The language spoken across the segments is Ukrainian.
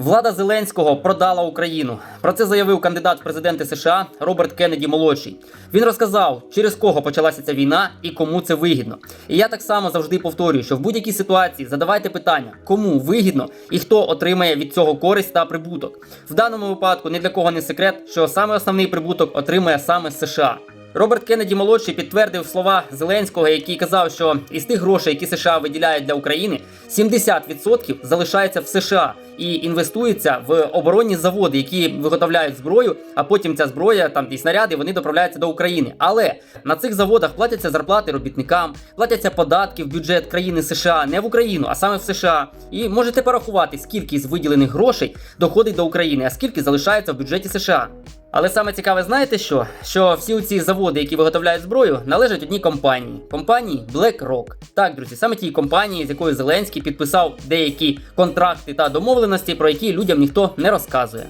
Влада Зеленського продала Україну. Про це заявив кандидат в президенти США Роберт Кеннеді молодший. Він розказав, через кого почалася ця війна і кому це вигідно. І я так само завжди повторюю, що в будь-якій ситуації задавайте питання, кому вигідно і хто отримає від цього користь та прибуток. В даному випадку ні для кого не секрет, що саме основний прибуток отримає саме США. Роберт Кеннеді молодший підтвердив слова Зеленського, який казав, що із тих грошей, які США виділяють для України, 70% залишається в США і інвестується в оборонні заводи, які виготовляють зброю, а потім ця зброя там і снаряди вони доправляються до України. Але на цих заводах платяться зарплати робітникам, платяться податки в бюджет країни США, не в Україну, а саме в США. І можете порахувати, скільки з виділених грошей доходить до України, а скільки залишається в бюджеті США. Але саме цікаве, знаєте що? Що всі ці заводи, які виготовляють зброю, належать одній компанії компанії BlackRock. Так, друзі, саме тій компанії, з якою Зеленський підписав деякі контракти та домовленості, про які людям ніхто не розказує.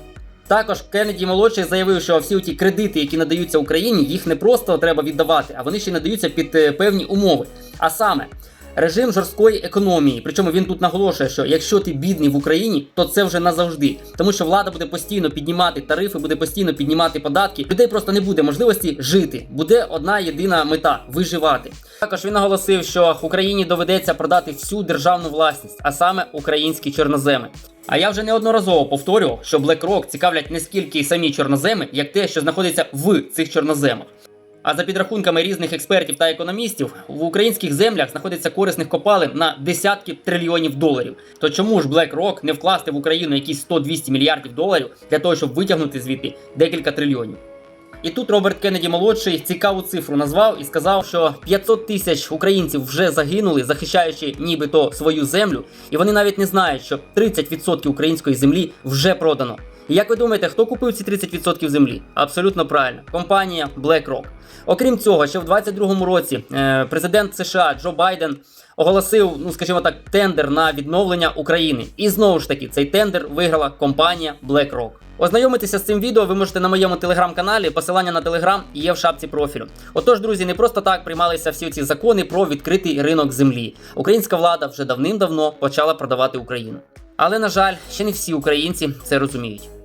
Також Кеннеді молодший заявив, що всі ті кредити, які надаються Україні, їх не просто треба віддавати, а вони ще надаються під е, певні умови. А саме. Режим жорсткої економії. Причому він тут наголошує, що якщо ти бідний в Україні, то це вже назавжди. Тому що влада буде постійно піднімати тарифи, буде постійно піднімати податки. Людей просто не буде можливості жити. Буде одна єдина мета виживати. Також він наголосив, що Україні доведеться продати всю державну власність, а саме українські чорноземи. А я вже неодноразово повторював, що BlackRock цікавлять не скільки самі чорноземи, як те, що знаходиться в цих чорноземах. А за підрахунками різних експертів та економістів, в українських землях знаходиться корисних копалин на десятки трильйонів доларів. То чому ж BlackRock не вкласти в Україну якісь 100-200 мільярдів доларів для того, щоб витягнути звідти декілька трильйонів? І тут Роберт Кеннеді молодший цікаву цифру назвав і сказав, що 500 тисяч українців вже загинули, захищаючи нібито свою землю, і вони навіть не знають, що 30% української землі вже продано. Як ви думаєте, хто купив ці 30% землі? Абсолютно правильно, компанія BlackRock. Окрім цього, ще в 2022 році е, президент США Джо Байден оголосив, ну скажімо так, тендер на відновлення України. І знову ж таки, цей тендер виграла компанія BlackRock. Ознайомитися з цим відео ви можете на моєму телеграм-каналі. Посилання на телеграм є в шапці профілю. Отож, друзі, не просто так приймалися всі ці закони про відкритий ринок землі. Українська влада вже давним-давно почала продавати Україну. Але на жаль, ще не всі українці це розуміють.